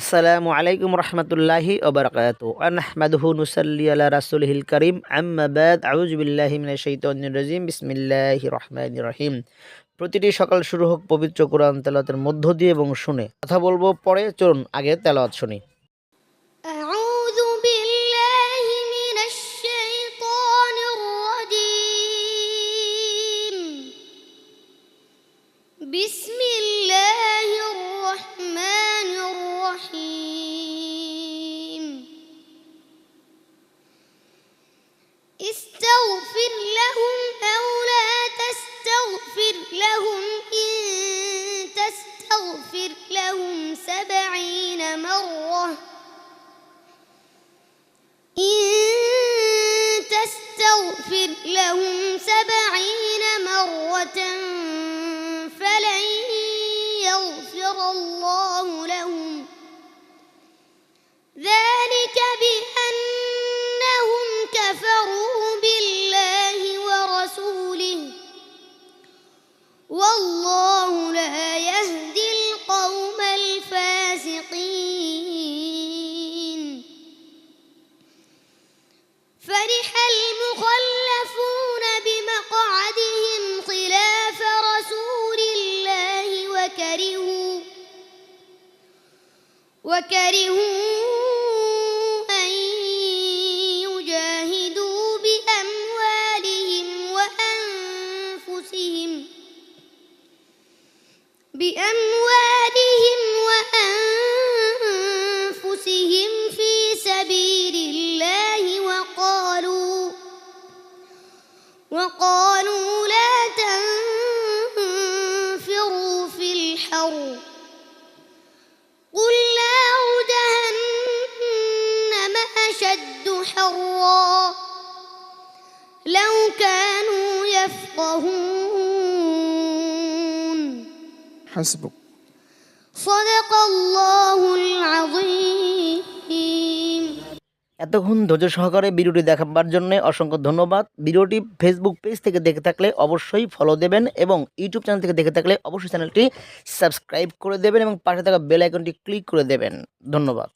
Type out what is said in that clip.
আসসালামু আলাইকুম রহমতুল্লাহি ওবরকাত আনহমাদহু নুসাল্লি আলা রাসুলহিল করিম। আম্মা বাদ আউজবিল্লাহি মিনাশ শাইতানির রাজিম। বিসমিল্লাহির রহমানির রহিম। প্রতিটি সকাল শুরু হোক পবিত্র কোরআন তেলাওয়াতের মধ্য দিয়ে এবং শুনে। কথা বলব পরে, চলুন আগে তেলাওয়াত শুনি। বিসমি استغفر لهم أو لا تستغفر لهم إن تستغفر لهم سبعين مرة. إن تستغفر لهم سبعين مرة فلن يغفر الله. وكرهوا وكرهوا أن يجاهدوا بأموالهم وأنفسهم. بأموالهم وأنفسهم في سبيل الله وقالوا وقالوا أشد حرا لو كانوا يفقهون حسبك صدق الله العظيم এতক্ষণ ধৈর্য সহকারে ভিডিওটি দেখাবার জন্য অসংখ্য ধন্যবাদ ভিডিওটি ফেসবুক পেজ থেকে দেখে থাকলে অবশ্যই ফলো দেবেন এবং ইউটিউব চ্যানেল থেকে দেখে থাকলে অবশ্যই চ্যানেলটি সাবস্ক্রাইব করে দেবেন এবং পাশে থাকা বেল আইকনটি ক্লিক করে দেবেন ধন্যবাদ